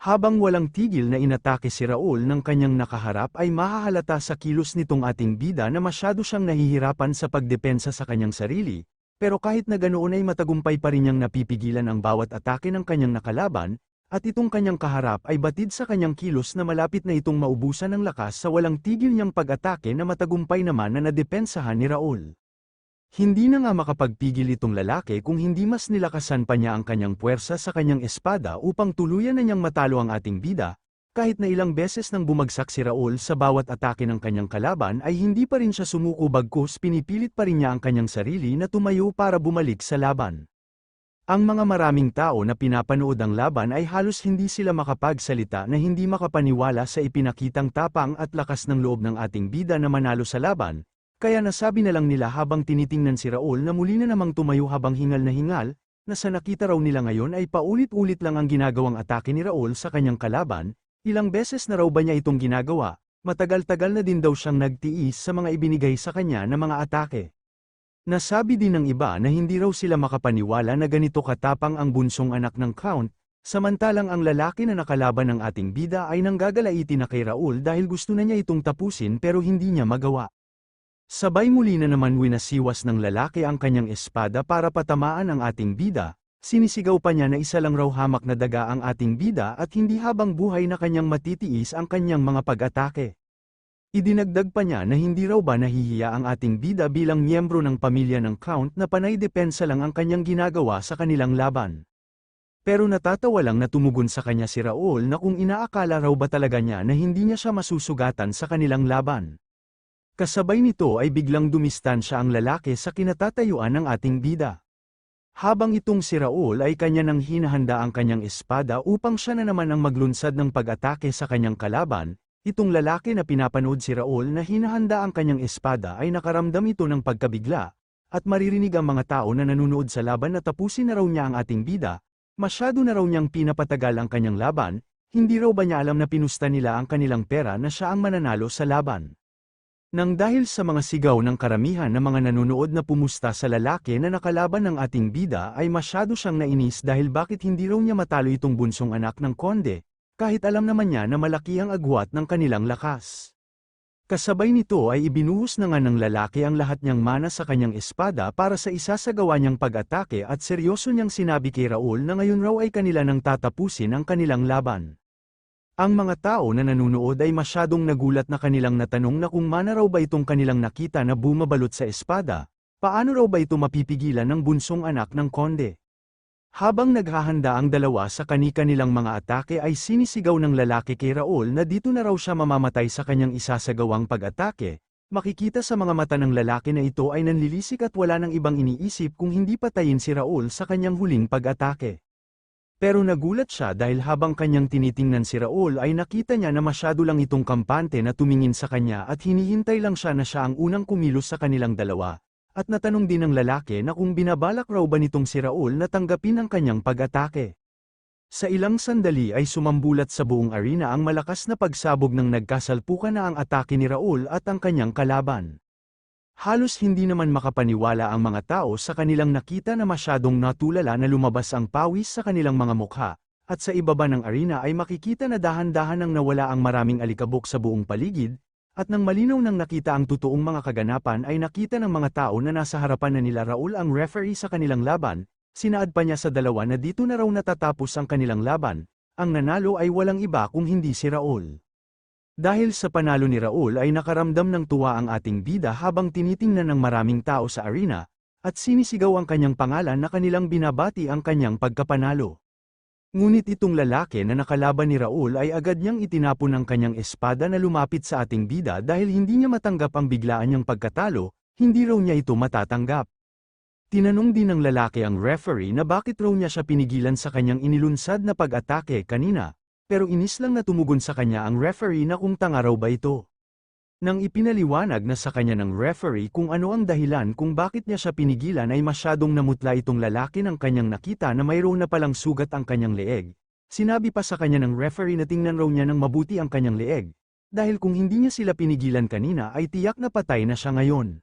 Habang walang tigil na inatake si Raul ng kanyang nakaharap ay mahahalata sa kilos nitong ating bida na masyado siyang nahihirapan sa pagdepensa sa kanyang sarili, pero kahit na ganoon ay matagumpay pa rin niyang napipigilan ang bawat atake ng kanyang nakalaban, at itong kanyang kaharap ay batid sa kanyang kilos na malapit na itong maubusan ng lakas sa walang tigil niyang pag-atake na matagumpay naman na nadepensahan ni Raul. Hindi na nga makapagpigil itong lalaki kung hindi mas nilakasan pa niya ang kanyang puwersa sa kanyang espada upang tuluyan na niyang matalo ang ating bida, kahit na ilang beses nang bumagsak si Raul sa bawat atake ng kanyang kalaban ay hindi pa rin siya sumuko bagkus pinipilit pa rin niya ang kanyang sarili na tumayo para bumalik sa laban. Ang mga maraming tao na pinapanood ang laban ay halos hindi sila makapagsalita na hindi makapaniwala sa ipinakitang tapang at lakas ng loob ng ating bida na manalo sa laban, kaya nasabi na lang nila habang tinitingnan si Raul na muli na namang tumayo habang hingal na hingal, na sa nakita raw nila ngayon ay paulit-ulit lang ang ginagawang atake ni Raul sa kanyang kalaban, ilang beses na raw ba niya itong ginagawa, matagal-tagal na din daw siyang nagtiis sa mga ibinigay sa kanya na mga atake. Nasabi din ng iba na hindi raw sila makapaniwala na ganito katapang ang bunsong anak ng Count, samantalang ang lalaki na nakalaban ng ating bida ay nanggagalaiti na kay Raul dahil gusto na niya itong tapusin pero hindi niya magawa. Sabay muli na naman winasiwas ng lalaki ang kanyang espada para patamaan ang ating bida, sinisigaw pa niya na isa lang raw hamak na daga ang ating bida at hindi habang buhay na kanyang matitiis ang kanyang mga pag-atake. Idinagdag pa niya na hindi raw ba nahihiya ang ating bida bilang miyembro ng pamilya ng Count na panay depensa lang ang kanyang ginagawa sa kanilang laban. Pero natatawa lang na tumugon sa kanya si Raul na kung inaakala raw ba talaga niya na hindi niya siya masusugatan sa kanilang laban. Kasabay nito ay biglang dumistansya ang lalaki sa kinatatayuan ng ating bida. Habang itong si Raul ay kanya nang hinahanda ang kanyang espada upang siya na naman ang maglunsad ng pag-atake sa kanyang kalaban, itong lalaki na pinapanood si Raul na hinahanda ang kanyang espada ay nakaramdam ito ng pagkabigla, at maririnig ang mga tao na nanunood sa laban na tapusin na raw niya ang ating bida, masyado na raw niyang pinapatagal ang kanyang laban, hindi raw ba niya alam na pinusta nila ang kanilang pera na siya ang mananalo sa laban. Nang dahil sa mga sigaw ng karamihan ng mga nanunood na pumusta sa lalaki na nakalaban ng ating bida ay masyado siyang nainis dahil bakit hindi raw niya matalo itong bunsong anak ng konde, kahit alam naman niya na malaki ang agwat ng kanilang lakas. Kasabay nito ay ibinuhos na nga ng lalaki ang lahat niyang mana sa kanyang espada para sa isasagawa niyang pag-atake at seryoso niyang sinabi kay Raul na ngayon raw ay kanila nang tatapusin ang kanilang laban. Ang mga tao na nanunood ay masyadong nagulat na kanilang natanong na kung mana raw ba itong kanilang nakita na bumabalot sa espada, paano raw ba ito mapipigilan ng bunsong anak ng konde. Habang naghahanda ang dalawa sa kani-kanilang mga atake ay sinisigaw ng lalaki kay Raul na dito na raw siya mamamatay sa kanyang isasagawang pag-atake, makikita sa mga mata ng lalaki na ito ay nanlilisik at wala nang ibang iniisip kung hindi patayin si Raul sa kanyang huling pag-atake. Pero nagulat siya dahil habang kanyang tinitingnan si Raul ay nakita niya na masyado lang itong kampante na tumingin sa kanya at hinihintay lang siya na siya ang unang kumilos sa kanilang dalawa. At natanong din ng lalaki na kung binabalak raw ba nitong si Raul na tanggapin ang kanyang pag-atake. Sa ilang sandali ay sumambulat sa buong arena ang malakas na pagsabog ng nagkasalpukan na ang atake ni Raul at ang kanyang kalaban. Halos hindi naman makapaniwala ang mga tao sa kanilang nakita na masyadong natulala na lumabas ang pawis sa kanilang mga mukha, at sa ibaba ng arena ay makikita na dahan-dahan nang nawala ang maraming alikabok sa buong paligid, at nang malinaw nang nakita ang totoong mga kaganapan ay nakita ng mga tao na nasa harapan na nila Raul ang referee sa kanilang laban, sinaad pa niya sa dalawa na dito na raw natatapos ang kanilang laban, ang nanalo ay walang iba kung hindi si Raul. Dahil sa panalo ni Raul ay nakaramdam ng tuwa ang ating bida habang tinitingnan ng maraming tao sa arena, at sinisigaw ang kanyang pangalan na kanilang binabati ang kanyang pagkapanalo. Ngunit itong lalaki na nakalaban ni Raul ay agad niyang itinapon ang kanyang espada na lumapit sa ating bida dahil hindi niya matanggap ang biglaan niyang pagkatalo, hindi raw niya ito matatanggap. Tinanong din ng lalaki ang referee na bakit raw niya siya pinigilan sa kanyang inilunsad na pag-atake kanina, pero inis lang na tumugon sa kanya ang referee na kung tanga raw ba ito. Nang ipinaliwanag na sa kanya ng referee kung ano ang dahilan kung bakit niya siya pinigilan ay masyadong namutla itong lalaki ng kanyang nakita na mayroon na palang sugat ang kanyang leeg. Sinabi pa sa kanya ng referee na tingnan raw niya ng mabuti ang kanyang leeg. Dahil kung hindi niya sila pinigilan kanina ay tiyak na patay na siya ngayon.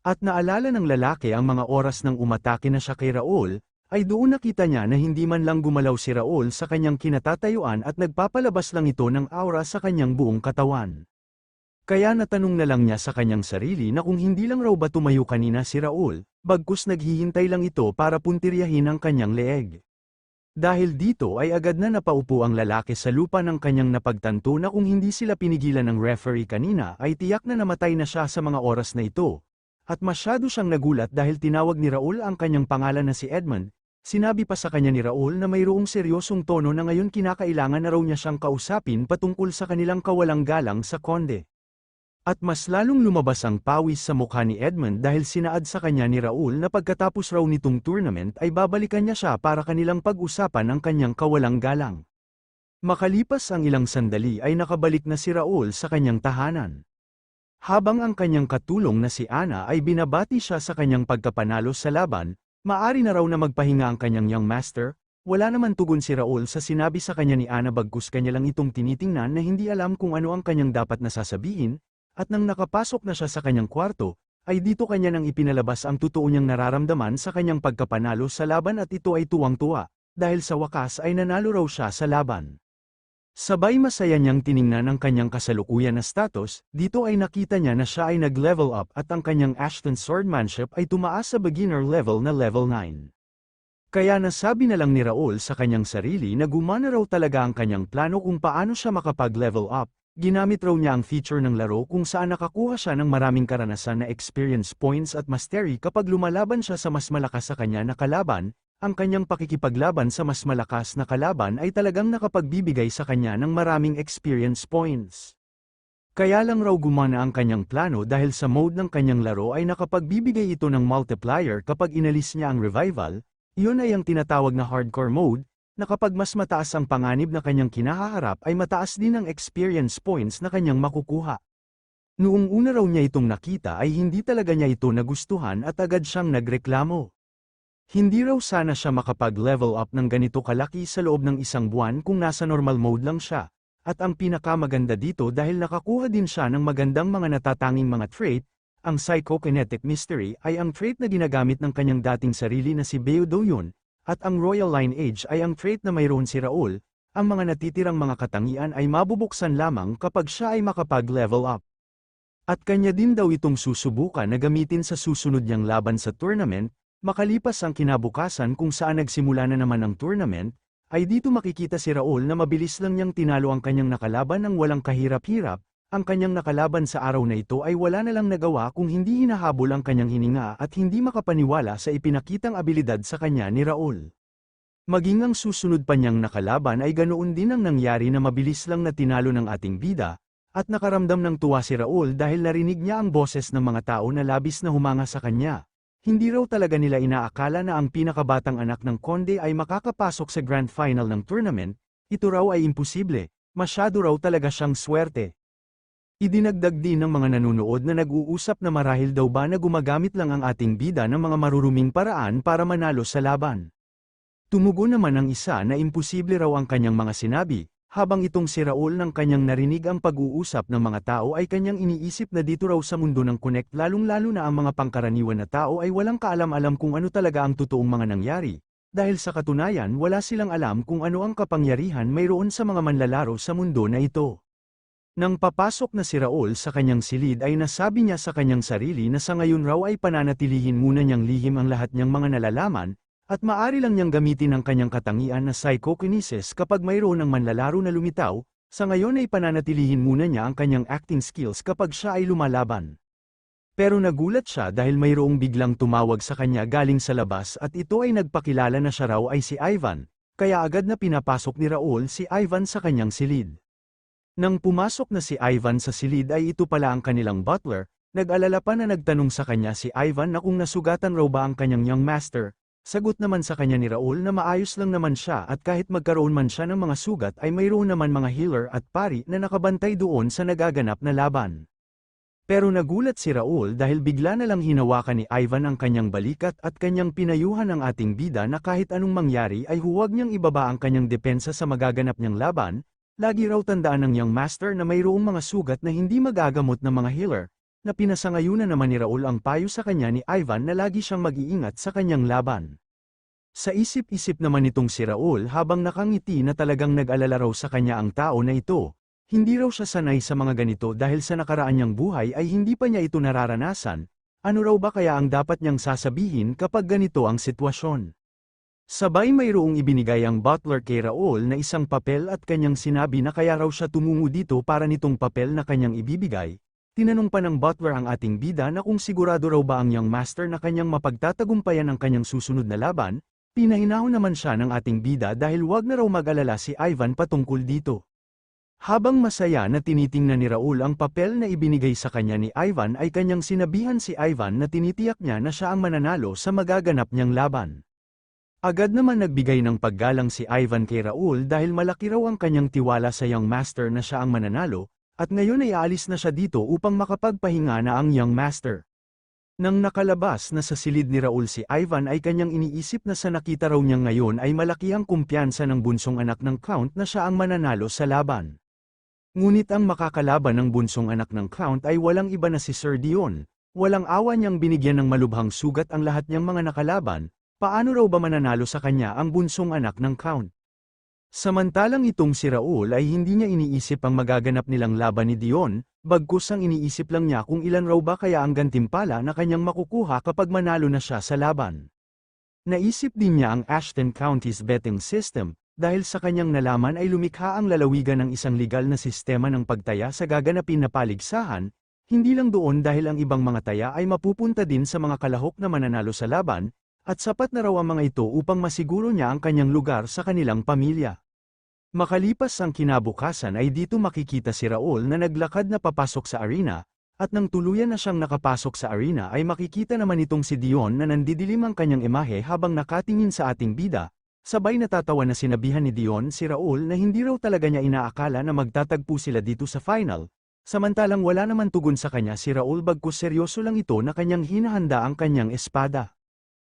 At naalala ng lalaki ang mga oras nang umatake na siya kay Raul, ay doon nakita niya na hindi man lang gumalaw si Raul sa kanyang kinatatayuan at nagpapalabas lang ito ng aura sa kanyang buong katawan. Kaya natanong na lang niya sa kanyang sarili na kung hindi lang raw ba tumayo kanina si Raul, bagkus naghihintay lang ito para puntiryahin ang kanyang leeg. Dahil dito ay agad na napaupo ang lalaki sa lupa ng kanyang napagtanto na kung hindi sila pinigilan ng referee kanina ay tiyak na namatay na siya sa mga oras na ito. At masyado siyang nagulat dahil tinawag ni Raul ang kanyang pangalan na si Edmund, Sinabi pa sa kanya ni Raul na mayroong seryosong tono na ngayon kinakailangan na raw niya siyang kausapin patungkol sa kanilang kawalang galang sa konde. At mas lalong lumabas ang pawis sa mukha ni Edmund dahil sinaad sa kanya ni Raul na pagkatapos raw nitong tournament ay babalikan niya siya para kanilang pag-usapan ang kanyang kawalang galang. Makalipas ang ilang sandali ay nakabalik na si Raul sa kanyang tahanan. Habang ang kanyang katulong na si Ana ay binabati siya sa kanyang pagkapanalo sa laban, Maari na raw na magpahinga ang kanyang young master, wala naman tugon si Raul sa sinabi sa kanya ni Ana bagkus kanya lang itong tinitingnan na hindi alam kung ano ang kanyang dapat na sasabihin, at nang nakapasok na siya sa kanyang kwarto, ay dito kanya nang ipinalabas ang totoo niyang nararamdaman sa kanyang pagkapanalo sa laban at ito ay tuwang-tuwa, dahil sa wakas ay nanalo raw siya sa laban. Sabay masaya niyang tiningnan ang kanyang kasalukuyan na status, dito ay nakita niya na siya ay nag-level up at ang kanyang Ashton swordmanship ay tumaas sa beginner level na level 9. Kaya nasabi na lang ni Raul sa kanyang sarili na gumana raw talaga ang kanyang plano kung paano siya makapag-level up, ginamit raw niya ang feature ng laro kung saan nakakuha siya ng maraming karanasan na experience points at mastery kapag lumalaban siya sa mas malakas sa kanya na kalaban, ang kanyang pakikipaglaban sa mas malakas na kalaban ay talagang nakapagbibigay sa kanya ng maraming experience points. Kaya lang raw gumana ang kanyang plano dahil sa mode ng kanyang laro ay nakapagbibigay ito ng multiplier kapag inalis niya ang revival, iyon ay ang tinatawag na hardcore mode, na kapag mas mataas ang panganib na kanyang kinahaharap ay mataas din ang experience points na kanyang makukuha. Noong una raw niya itong nakita ay hindi talaga niya ito nagustuhan at agad siyang nagreklamo. Hindi raw sana siya makapag-level up ng ganito kalaki sa loob ng isang buwan kung nasa normal mode lang siya. At ang pinakamaganda dito dahil nakakuha din siya ng magandang mga natatanging mga trait, ang Psychokinetic Mystery ay ang trait na ginagamit ng kanyang dating sarili na si Beo Doyon, at ang Royal Line Age ay ang trait na mayroon si Raul, ang mga natitirang mga katangian ay mabubuksan lamang kapag siya ay makapag-level up. At kanya din daw itong susubukan na gamitin sa susunod niyang laban sa tournament, Makalipas ang kinabukasan kung saan nagsimula na naman ang tournament, ay dito makikita si Raul na mabilis lang niyang tinalo ang kanyang nakalaban ng walang kahirap-hirap, ang kanyang nakalaban sa araw na ito ay wala na lang nagawa kung hindi hinahabol ang kanyang hininga at hindi makapaniwala sa ipinakitang abilidad sa kanya ni Raul. Maging ang susunod pa niyang nakalaban ay ganoon din ang nangyari na mabilis lang na tinalo ng ating bida, at nakaramdam ng tuwa si Raul dahil narinig niya ang boses ng mga tao na labis na humanga sa kanya. Hindi raw talaga nila inaakala na ang pinakabatang anak ng konde ay makakapasok sa grand final ng tournament, ito raw ay imposible, masyado raw talaga siyang swerte. Idinagdag din ng mga nanonood na nag-uusap na marahil daw ba na gumagamit lang ang ating bida ng mga maruruming paraan para manalo sa laban. Tumugo naman ang isa na imposible raw ang kanyang mga sinabi, habang itong si Raul ng kanyang narinig ang pag-uusap ng mga tao ay kanyang iniisip na dito raw sa mundo ng Connect lalong-lalo na ang mga pangkaraniwan na tao ay walang kaalam-alam kung ano talaga ang totoong mga nangyari. Dahil sa katunayan wala silang alam kung ano ang kapangyarihan mayroon sa mga manlalaro sa mundo na ito. Nang papasok na si Raul sa kanyang silid ay nasabi niya sa kanyang sarili na sa ngayon raw ay pananatilihin muna niyang lihim ang lahat niyang mga nalalaman, at maari lang niyang gamitin ang kanyang katangian na psychokinesis kapag mayroon ng manlalaro na lumitaw, sa ngayon ay pananatilihin muna niya ang kanyang acting skills kapag siya ay lumalaban. Pero nagulat siya dahil mayroong biglang tumawag sa kanya galing sa labas at ito ay nagpakilala na siya raw ay si Ivan, kaya agad na pinapasok ni Raul si Ivan sa kanyang silid. Nang pumasok na si Ivan sa silid ay ito pala ang kanilang butler, nag-alala pa na nagtanong sa kanya si Ivan na kung nasugatan raw ba ang kanyang young master, Sagot naman sa kanya ni Raul na maayos lang naman siya at kahit magkaroon man siya ng mga sugat ay mayroon naman mga healer at pari na nakabantay doon sa nagaganap na laban. Pero nagulat si Raul dahil bigla na lang hinawakan ni Ivan ang kanyang balikat at kanyang pinayuhan ang ating bida na kahit anong mangyari ay huwag niyang ibaba ang kanyang depensa sa magaganap niyang laban, lagi raw tandaan ng young master na mayroong mga sugat na hindi magagamot ng mga healer, na pinasangayunan naman ni Raul ang payo sa kanya ni Ivan na lagi siyang mag-iingat sa kanyang laban. Sa isip-isip naman nitong si Raul habang nakangiti na talagang nag-alala raw sa kanya ang tao na ito. Hindi raw siya sanay sa mga ganito dahil sa nakaraan niyang buhay ay hindi pa niya ito nararanasan. Ano raw ba kaya ang dapat niyang sasabihin kapag ganito ang sitwasyon? Sabay mayroong ibinigay ang butler kay Raul na isang papel at kanyang sinabi na kaya raw siya tumungo dito para nitong papel na kanyang ibibigay. Tinanong pa ng butler ang ating bida na kung sigurado raw ba ang young master na kanyang mapagtatagumpayan ang kanyang susunod na laban, Pinahinahon naman siya ng ating bida dahil wag na raw mag-alala si Ivan patungkol dito. Habang masaya na tinitingnan ni Raul ang papel na ibinigay sa kanya ni Ivan ay kanyang sinabihan si Ivan na tinitiyak niya na siya ang mananalo sa magaganap niyang laban. Agad naman nagbigay ng paggalang si Ivan kay Raul dahil malaki raw ang kanyang tiwala sa young master na siya ang mananalo, at ngayon ay aalis na siya dito upang makapagpahinga na ang young master. Nang nakalabas na sa silid ni Raul si Ivan ay kanyang iniisip na sa nakita raw niya ngayon ay malaki ang kumpiyansa ng bunsong anak ng Count na siya ang mananalo sa laban. Ngunit ang makakalaban ng bunsong anak ng Count ay walang iba na si Sir Dion, walang awa niyang binigyan ng malubhang sugat ang lahat niyang mga nakalaban, paano raw ba mananalo sa kanya ang bunsong anak ng Count? Samantalang itong si Raul ay hindi niya iniisip ang magaganap nilang laban ni Dion, bagkus ang iniisip lang niya kung ilan raw ba kaya ang gantimpala na kanyang makukuha kapag manalo na siya sa laban. Naisip din niya ang Ashton County's betting system, dahil sa kanyang nalaman ay lumikha ang lalawigan ng isang legal na sistema ng pagtaya sa gaganapin na paligsahan, hindi lang doon dahil ang ibang mga taya ay mapupunta din sa mga kalahok na mananalo sa laban, at sapat na raw ang mga ito upang masiguro niya ang kanyang lugar sa kanilang pamilya. Makalipas ang kinabukasan ay dito makikita si Raul na naglakad na papasok sa arena, at nang tuluyan na siyang nakapasok sa arena ay makikita naman itong si Dion na nandidilim ang kanyang imahe habang nakatingin sa ating bida, sabay natatawa na sinabihan ni Dion si Raul na hindi raw talaga niya inaakala na magtatagpo sila dito sa final, samantalang wala naman tugon sa kanya si Raul bagkus seryoso lang ito na kanyang hinahanda ang kanyang espada.